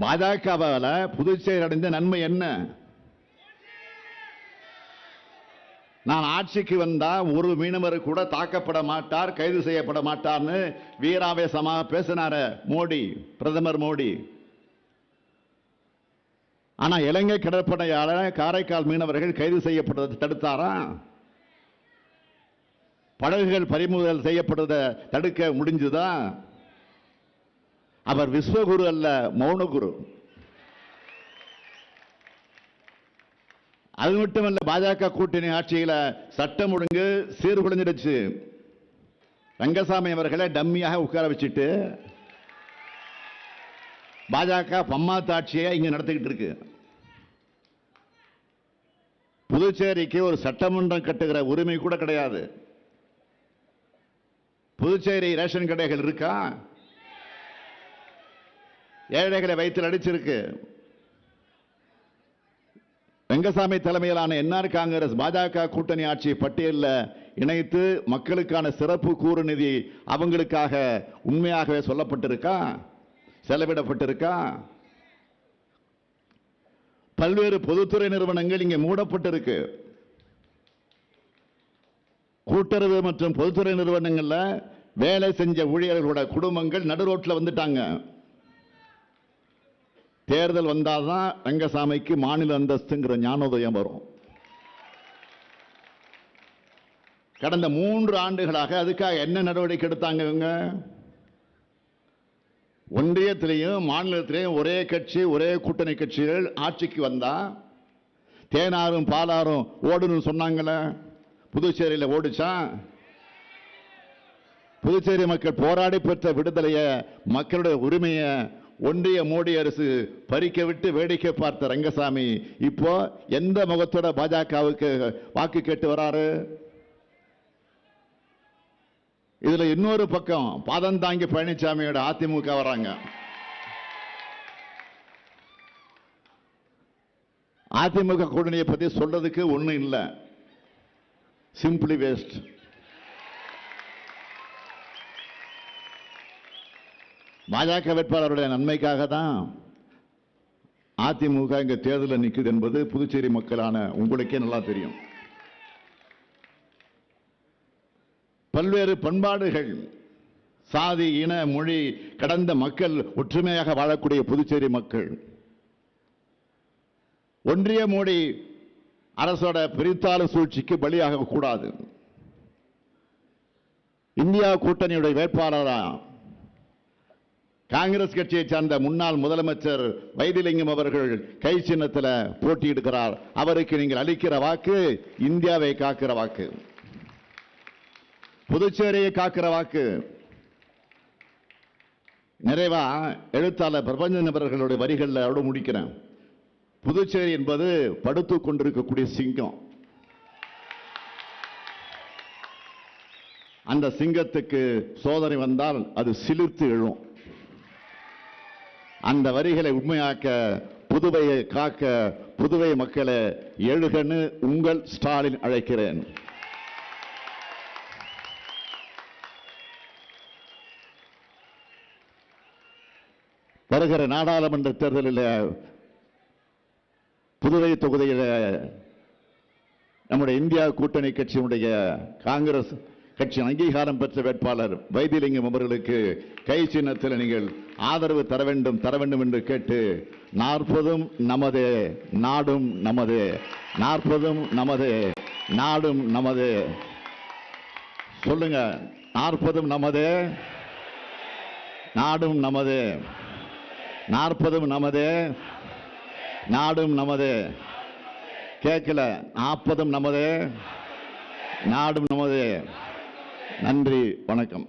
பாஜகவால புதுச்சேரி அடைந்த நன்மை என்ன? நான் ஆட்சிக்கு வந்தா ஒரு மீனவர் கூட தாக்கப்பட மாட்டார் கைது செய்யப்பட மாட்டார்னு வீராவேசமாக பேசினார மோடி பிரதமர் மோடி. ஆனா இலங்கை கடற்படையால காரைக்கால் மீனவர்கள் கைது செய்யப்படுவதை தடுத்தாரா? படகுகள் பறிமுதல் செய்யப்படுவதை தடுக்க முடிஞ்சுதா? அவர் விஸ்வகுரு அல்ல மௌனகுரு. அது மட்டுமல்ல பாஜக கூட்டணி ஆட்சியில் சட்டம் ஒழுங்கு சீர்குலைஞ்சிடுச்சு. ரங்கசாமி அவர்களை டம்மியாக உட்கார வச்சுட்டு பாஜக பம்மாத்து ஆட்சியை இங்கே நடத்திக்கிட்டு இருக்கு. புதுச்சேரிக்கு ஒரு சட்டமன்றம் கட்டுகிற உரிமை கூட கிடையாது. புதுச்சேரி ரேஷன் கடைகள் இருக்கா? ஏழைகளை வைத்து நடிச்சிருக்கு வெங்கசாமி தலைமையிலான என்ஆர் காங்கிரஸ் பாஜக கூட்டணி ஆட்சி பட்டியலில் இணைத்து மக்களுக்கான சிறப்பு கூறு நிதி அவங்களுக்காக உண்மையாகவே சொல்லப்பட்டிருக்கா? செலவிடப்பட்டிருக்கா? பல்வேறு பொதுத்துறை நிறுவனங்கள் இங்கே மூடப்பட்டிருக்கு. கூட்டுறவு மற்றும் பொதுத்துறை நிறுவனங்களில் வேலை செஞ்ச ஊழியர்களோட குடும்பங்கள் நடுரோட்டில் வந்துட்டாங்க. தேர்தல் வந்தாதான் ரங்கசாமிக்கு மாநில அந்தஸ்துங்கிற ஞானோதயம் வரும். கடந்த மூன்று ஆண்டுகளாக அதுக்காக என்ன நடவடிக்கை எடுத்தாங்க இவங்க? ஒன்றியத்திலையும் மாநிலத்திலையும் ஒரே கட்சி ஒரே கூட்டணி கட்சிகள் ஆட்சிக்கு வந்தா தேனாரும் பாலாரும் ஓடுன்னு சொன்னாங்களே. புதுச்சேரியில் ஓடுச்சா? புதுச்சேரி மக்கள் போராடி பெற்ற விடுதலையை மக்களுடைய உரிமையை ஒன்றிய மோடி அரசு பறிக்க விட்டு வேடிக்கை பார்த்த ரங்கசாமி இப்போ எந்த முகத்தோட பாஜகவுக்கு வாக்கு கேட்டு வராரு? இதுல இன்னொரு பக்கம் பாதம் தாங்கி பழனிசாமியோட அதிமுக வராங்க. அதிமுக கூட்டணியை பத்தி சொல்றதுக்கு ஒன்றும் இல்லை. சிம்பிளி வேஸ்ட் பாஜக வேட்பாளருடைய நன்மைக்காக தான் அதிமுக இங்க தேர்தலில் நிக்குது என்பது புதுச்சேரி மக்களான உங்களுக்கே நல்லா தெரியும். பல்வேறு பண்பாடுகள் சாதி இன மொழி கடந்த மக்கள் ஒற்றுமையாக வாழக்கூடிய புதுச்சேரி மக்கள். ஒன்றிய மோடி அரசோட பிரித்தாள சூழ்ச்சிக்கு பலியாக கூடாது இந்தியா கூட்டணியுடைய வேட்பாளராக காங்கிரஸ் கட்சியை சார்ந்த முன்னாள் முதலமைச்சர் வைத்திலிங்கம் அவர்கள் கை சின்னத்தில் போட்டியிடுகிறார். அவருக்கு நீங்கள் அளிக்கிற வாக்கு இந்தியாவை காக்கிற வாக்கு. புதுச்சேரியை காக்கிற வாக்கு. நிறைவா எழுத்தாளர் பிரபஞ்சன் அவர்களுடைய வரிகளில் அவரோட முடிக்கிறேன். புதுச்சேரி என்பது படுத்து கொண்டிருக்கக்கூடிய சிங்கம். அந்த சிங்கத்துக்கு சோதனை வந்தால் அது சிலிர்த்து எழும். அந்த வரிகளை உண்மையாக்க புதுவையை காக்க புதுவை மக்களை எழுகன்னு உங்கள் ஸ்டாலின் அழைக்கிறேன். வருகிற நாடாளுமன்ற தேர்தலில் புதுவை தொகுதியில் நம்முடைய இந்தியா கூட்டணி கட்சியினுடைய காங்கிரஸ் கட்சி அங்கீகாரம் பெற்ற வேட்பாளர் வைத்தியலிங்கம் அவர்களுக்கு கை சின்னத்தில் நீங்கள் ஆதரவு தர வேண்டும் தர வேண்டும் என்று கேட்டு நாற்பதும் நமது நாடும் நமது நாற்பதும் நமது நாடும் நமது. சொல்லுங்க நாற்பதும் நமது நாடும் நமது நாற்பதும் நமது நாடும் நமது. கேட்கல நாற்பதும் நமது நாடும் நமது. நன்றி வணக்கம்.